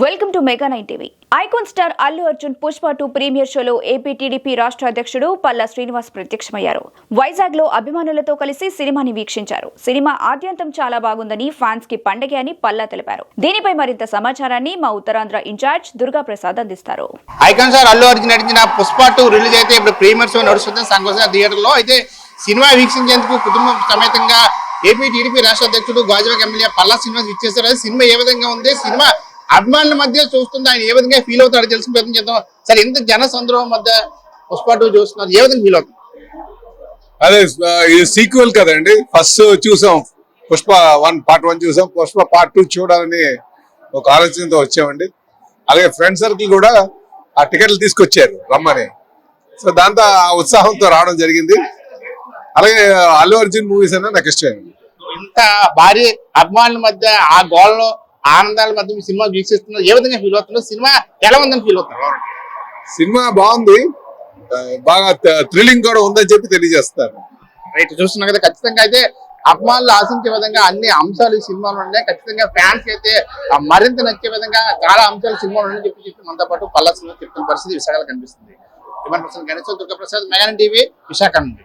Welcome to mega nine TV icon star Allu Arjun Pushpa two premiere షోలో AP TDP రాష్ట్ర అధ్యక్షుడు పల్లా శ్రీనివాస్ ప్రత్యక్షమయ్యారు. వైజాగ్లో అభిమానులతో కలిసి సినిమాని వీక్షించారు. సినిమా ఆద్యంతం చాలా బాగుందని ఫ్యాన్స్కి పండగే అని పల్లా తెలిపారు. దీనిపై మరింత సమాచారాన్ని మా ఉత్తరాంధ్ర ఇన్ఛార్జ్ దుర్గా ప్రసాద్ అందిస్తారు. ఐకాన్ స్టార్ అల్లు అర్జున్ నటించిన పుష్ప టూ రిలీజ్ అయితే ఇప్పుడు ప్రీమియర్ షో నడుస్తుంది. సంకోస థియేటర్లో అయితే సినిమా వీక్షించేందుకు కుటుంబం సమేతంగా ఏపీ టీడీపీ రాష్ట్ర అధ్యక్షుడు గాజువాక ఎమ్మెల్యే పల్లా శ్రీనివాస్ ఇచ్చేస్తారు సినిమా ఏ విధంగా ఉంది? సినిమా అభిమానుల మధ్య చూస్తుంది ఆయన? ఏ విధంగా ఫీల్ అవుతాడో తెలుసుకుని ప్రయత్నం చేద్దాం సరే ఎంత జన సంద్రోహం మధ్య పుష్ప టూ చూస్తున్నారు. ఏ విధంగా ఫీల్ అవుతుంది? అదే ఇది సీక్వెల్ కదండి. ఫస్ట్ చూసాం పుష్ప వన్ పార్ట్ వన్ చూసాం. పుష్ప పార్ట్ టూ చూడాలని ఒక ఆలోచనతో వచ్చామండి. అలాగే ఫ్రెండ్ సర్కిల్ కూడా ఆ టికెట్లు తీసుకొచ్చారు రమ్మని. సో దాంతో ఆ ఉత్సాహంతో రావడం జరిగింది. అలాగే అల్లు అర్జున్ మూవీస్ అన్నా నాకు ఇష్టం ఇంత భారీ అభిమానుల మధ్య ఆ గోళలో ఆనందాల మధ్య మీ సినిమా వీక్షిస్తున్నారు ఏ విధంగా ఫీల్ అవుతున్నారు సినిమా ఎలా ఉందని ఫీల్ అవుతున్నారు సినిమా బాగుంది. బాగా థ్రిల్లింగ్ కూడా ఉందని చెప్పి తెలియజేస్తారు. రైట్ చూస్తున్నాం కదా ఖచ్చితంగా అయితే అభిమానులు ఆశించే విధంగా అన్ని అంశాలు ఈ సినిమాలో ఉన్నాయి. ఖచ్చితంగా ఫ్యాన్స్ అయితే మరింత నచ్చే విధంగా చాలా అంశాలు సినిమాలో ఉన్నాయని చెప్పి చెప్పి మనతో పాటు పల్లా సినిమా చెప్తున్న పరిస్థితి విశాఖలో కనిపిస్తుంది. ఇవన్న గణేశ్వర దుర్గా ప్రసాద్ మెగాన్ టీవీ విశాఖ నుండి.